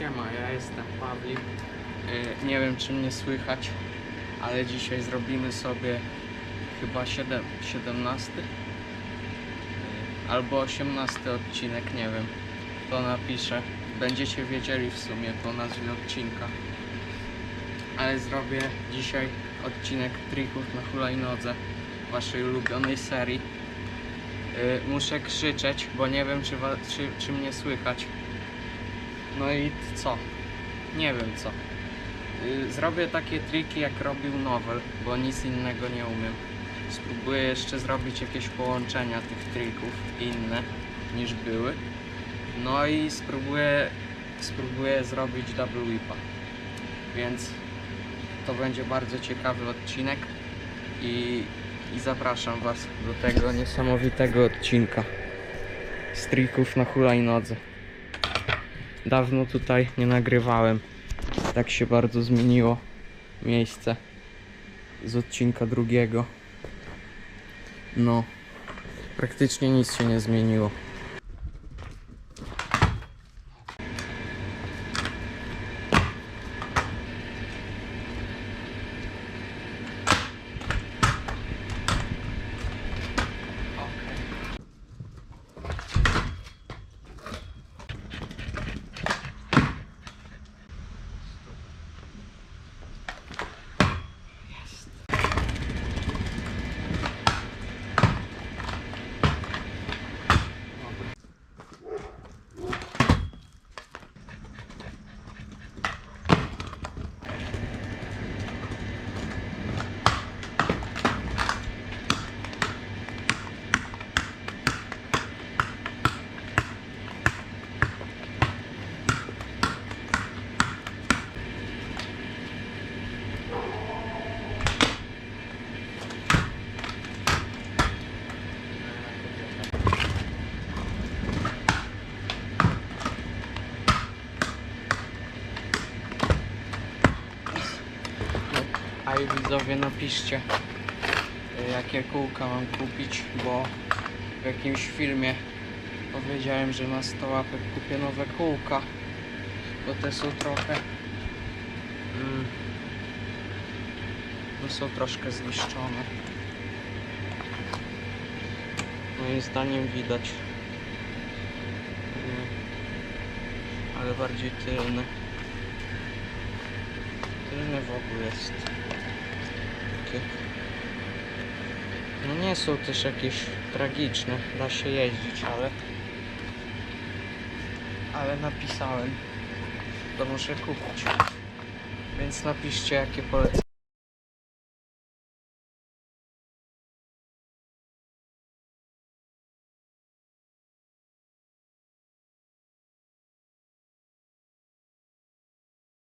Siema, ja jestem Pawlik. Y, Nie wiem czy mnie słychać, ale dzisiaj zrobimy sobie chyba 7, 17 y, albo 18 odcinek, nie wiem. To napiszę. Będziecie wiedzieli w sumie po nazwie odcinka. Ale zrobię dzisiaj odcinek trików na hulajnodze waszej ulubionej serii. Y, Muszę krzyczeć, bo nie wiem czy, czy, czy mnie słychać. No i co? Nie wiem co. Y, Zrobię takie triki jak robił Nowel, bo nic innego nie umiem. Spróbuję jeszcze zrobić jakieś połączenia tych trików inne niż były. No i spróbuję, spróbuję zrobić double whipa. Więc to będzie bardzo ciekawy odcinek i, i zapraszam Was do tego niesamowitego odcinka z trików na hulajnodze. Dawno tutaj nie nagrywałem. Tak się bardzo zmieniło miejsce z odcinka drugiego. No, praktycznie nic się nie zmieniło. A i widzowie napiszcie y, jakie kółka mam kupić, bo w jakimś filmie powiedziałem, że na 100 łapek kupię nowe kółka, bo te są trochę mm, no są troszkę zniszczone. Moim zdaniem widać. Mm, ale bardziej tylne. Tylny w ogóle jest. No nie są też jakieś tragiczne, da się jeździć, ale ale napisałem, to muszę kupić. Więc napiszcie jakie polecam.